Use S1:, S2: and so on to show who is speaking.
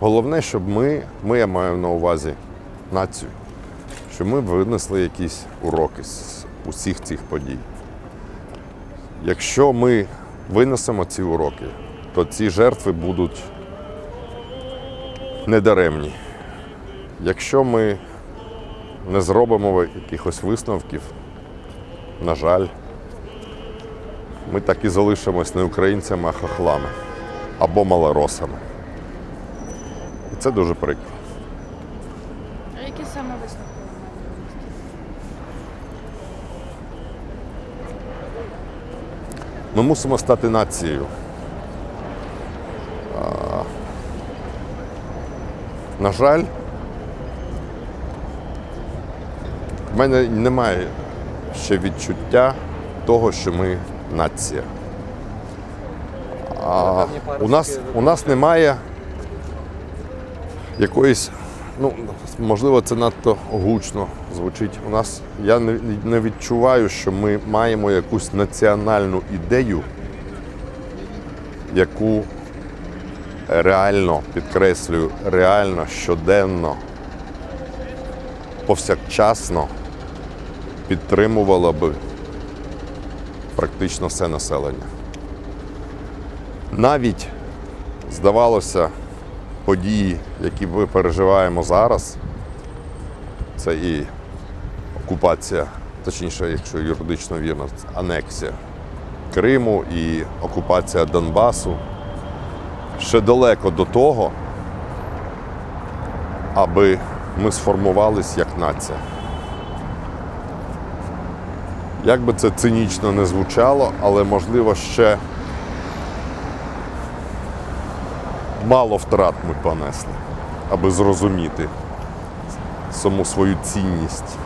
S1: Головне, щоб ми, ми я маю на увазі націю, щоб ми винесли якісь уроки з усіх цих подій. Якщо ми винесемо ці уроки, то ці жертви будуть недаремні. Якщо ми не зробимо якихось висновків, на жаль, ми так і залишимось не українцями, а хохлами або малоросами. І це дуже прикро.
S2: А які саме висновки?
S1: Ми мусимо стати нацією. На жаль, в мене немає ще відчуття того, що ми нація. А у нас, у нас немає якоїсь, ну, можливо, це надто гучно звучить. У нас я не, відчуваю, що ми маємо якусь національну ідею, яку реально підкреслюю, реально щоденно, повсякчасно підтримувала би практично все населення. Навіть, здавалося, події, які ми переживаємо зараз, це і окупація, точніше, якщо юридично вірно, анексія Криму і окупація Донбасу. Ще далеко до того, аби ми сформувались як нація. Як би це цинічно не звучало, але можливо ще мало втрат ми понесли, аби зрозуміти саму свою цінність.